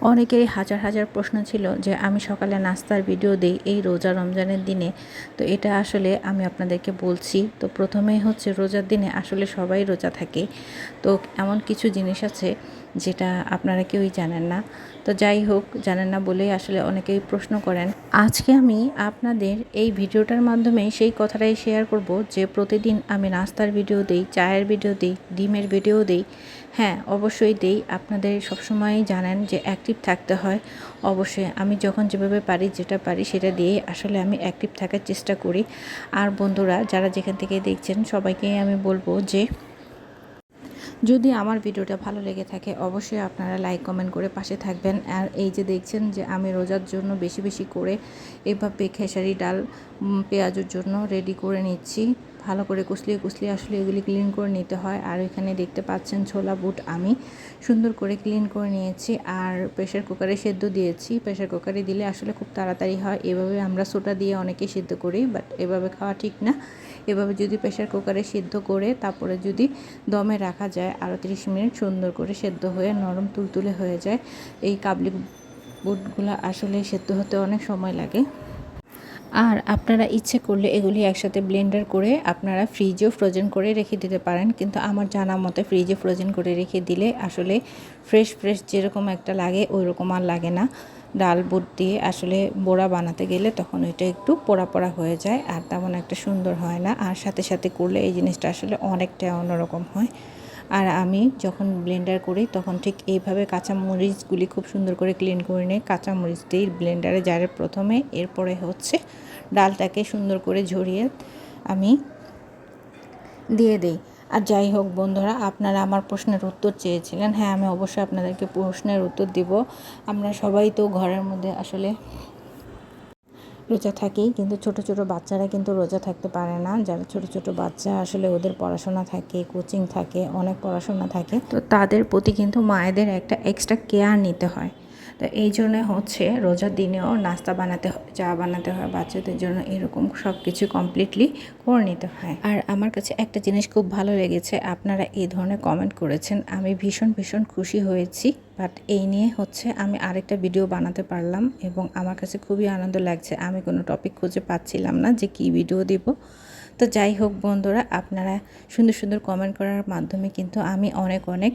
অনেকেরই হাজার হাজার প্রশ্ন ছিল যে আমি সকালে নাস্তার ভিডিও দিই এই রোজা রমজানের দিনে। তো এটা আসলে আমি আপনাদেরকে বলছি, তো প্রথমেই হচ্ছে রোজার দিনে আসলে সবাই রোজা থাকে। তো এমন কিছু জিনিস আছে যেটা আপনারা কেউই জানেন না। তো যাই হোক, জানেন না বলেই আসলে অনেকেই প্রশ্ন করেন। আজকে আমি আপনাদের এই ভিডিওটার মাধ্যমে সেই কথাটাই শেয়ার করব যে প্রতিদিন আমি নাস্তার ভিডিও দিই, চায়ের ভিডিও দিই, ডিমের ভিডিও দিই। হ্যাঁ অবশ্যই দেই। আপনাদের সবসময়ই জানেন যে অ্যাক্টিভ থাকতে হয়। অবশ্যই আমি যখন যেভাবে পারি, যেটা পারি সেটা দিয়ে আসলে আমি অ্যাক্টিভ থাকার চেষ্টা করি। আর বন্ধুরা, যারা যেখান থেকে দেখছেন, সবাইকেই আমি বলব যে যদি আমার ভিডিওটা ভালো লেগে থাকে, অবশ্যই আপনারা লাইক কমেন্ট করে পাশে থাকবেন। আর এই যে দেখছেন যে আমি রোজার জন্য বেশি বেশি করে এভাবে খেসারি ডাল পেঁয়াজের জন্য রেডি করে নিচ্ছি। ভালো করে কুচলিয়ে কুচলিয়ে আসলে এগুলি ক্লিন করে নিতে হয়। আর এখানে দেখতে পাচ্ছেন ছোলা বুট আমি সুন্দর করে ক্লিন করে নিয়েছি। আর প্রেশার কুকারে সেদ্ধ দিয়েছি। প্রেশার কুকারে দিলে আসলে খুব তাড়াতাড়ি হয়। এভাবে আমরা সোটা দিয়ে অনেকে সিদ্ধ করি বাট এভাবে খাওয়া ঠিক না। এভাবে যদি প্রেশার কুকারে সিদ্ধ করে, তারপরে যদি দমে রাখা যায় আরও তিরিশ মিনিট সুন্দর করে সেদ্ধ হয়ে নরম তুলতুলে হয়ে যায়, এই কাবলি বুটগুলো আসলে সেদ্ধ হতে অনেক সময় লাগে। আর আপনারা ইচ্ছে করলে এগুলি একসাথে ব্লেন্ডার করে আপনারা ফ্রিজেও ফ্রোজেন করে রেখে দিতে পারেন। কিন্তু আমার জানা মতে ফ্রিজে ফ্রোজেন করে রেখে দিলে আসলে ফ্রেশ ফ্রেশ যেরকম একটা লাগে ওই রকম আর লাগে না। ডাল বুট দিয়ে আসলে বোড়া বানাতে গেলে তখন ওইটা একটু পোড়া পোড়া হয়ে যায় আর তেমন একটা সুন্দর হয় না। আর সাথে সাথে করলে এই জিনিসটা আসলে অনেকটা অন্যরকম হয়। আর আমি যখন ব্লেন্ডার করি, তখন ঠিক এইভাবে কাঁচা মরিচগুলি খুব সুন্দর করে ক্লিন করে নিই কাঁচা মরিচ দিই ব্লেন্ডারে জারে প্রথমে, এরপরে হচ্ছে ডালটাকে সুন্দর করে ঝরিয়ে আমি দিয়ে দিই। আর যাই হোক বন্ধুরা, আপনারা আমার প্রশ্নের উত্তর চেয়েছিলেন। হ্যাঁ আমি অবশ্যই আপনাদেরকে প্রশ্নের উত্তর দিব। আমরা সবাই তো ঘরের মধ্যে আসলে রোজা থাকি কিন্তু ছোট ছোট বাচ্চারা কিন্তু রোজা থাকতে পারে না। যারা ছোট ছোট বাচ্চা, আসলে ওদের পড়াশোনা থাকে কোচিং থাকে, অনেক পড়াশোনা থাকে। তো তাদের প্রতি কিন্তু মায়েদের একটা এক্সট্রা কেয়ার নিতে হয়। তো এই জন্য হচ্ছে রোজার দিনেও নাস্তা বানাতে হয়, চা বানাতে হয়, বাচ্চাদের জন্য এরকম সব কিছু কমপ্লিটলি করে নিতে হয়। আর আমার কাছে একটা জিনিস খুব ভালো লেগেছে, আপনারা এই ধরনের কমেন্ট করেছেন, আমি ভীষণ ভীষণ খুশি হয়েছি। বাট এই নিয়ে হচ্ছে আমি আরেকটা ভিডিও বানাতে পারলাম এবং আমার কাছে খুবই আনন্দ লাগছে, আমি কোনো টপিক খুঁজে পাচ্ছিলাম না যে কি ভিডিও দিব। তো যাই হোক বন্ধুরা, আপনারা সুন্দর সুন্দর কমেন্ট করার মাধ্যমে কিন্তু আমি অনেক অনেক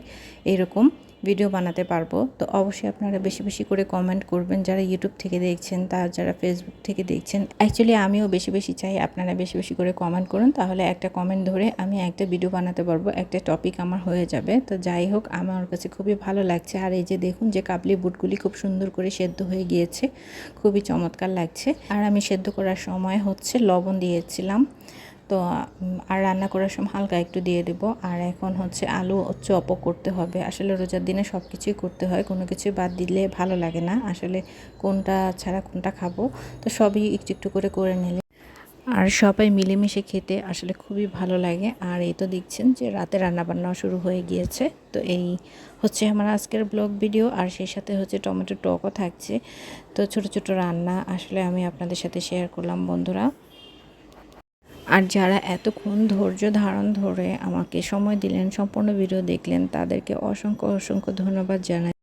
এরকম ভিডিও বানাতে পারব। তো অবশ্যই আপনারা বেশি বেশি করে কমেন্ট করবেন। যারা ইউটিউব থেকে দেখছেন তার যারা ফেসবুক থেকে দেখছেন অ্যাকচুয়ালি আমিও বেশি বেশি চাই আপনারা বেশি বেশি করে কমেন্ট করুন। তাহলে একটা কমেন্ট ধরে আমি একটা ভিডিও বানাতে পারব। একটা টপিক আমার হয়ে যাবে। তো যাই হোক, আমার কাছে খুবই ভালো লাগছে। আর এই যে দেখুন যে কাবলি বুটগুলি খুব সুন্দর করে সেদ্ধ হয়ে গিয়েছে। খুবই চমৎকার লাগছে। আর আমি সেদ্ধ করার সময় হচ্ছে লবণ দিয়েছিলাম। তো আর রান্না করার সময় হালকা একটু দিয়ে দেবো। আর এখন হচ্ছে আলু চপ করতে হবে। আসলে রোজার দিনে সব কিছুই করতে হয়। কোনো কিছু বাদ দিলে ভালো লাগে না। আসলে কোনটা ছাড়া কোনটা খাব, তো সবই একটু একটু করে করে নিলে। আর সবাই মিলেমিশে খেতে আসলে খুবই ভালো লাগে। আর এই তো দেখছেন যে রাতে রান্নাবান্নাও শুরু হয়ে গিয়েছে। তো এই হচ্ছে আমার আজকের ব্লগ ভিডিও। আর সেই সাথে হচ্ছে টমেটো টকও থাকছে। তো ছোট ছোট রান্না আসলে আমি আপনাদের সাথে শেয়ার করলাম, বন্ধুরা। আর যারা এতক্ষণ ধৈর্য ধারণ ধরে আমাকে সময় দিলেন, সম্পূর্ণ ভিডিও দেখলেন, তাদেরকে অসংখ্য অসংখ্য ধন্যবাদ জানাই।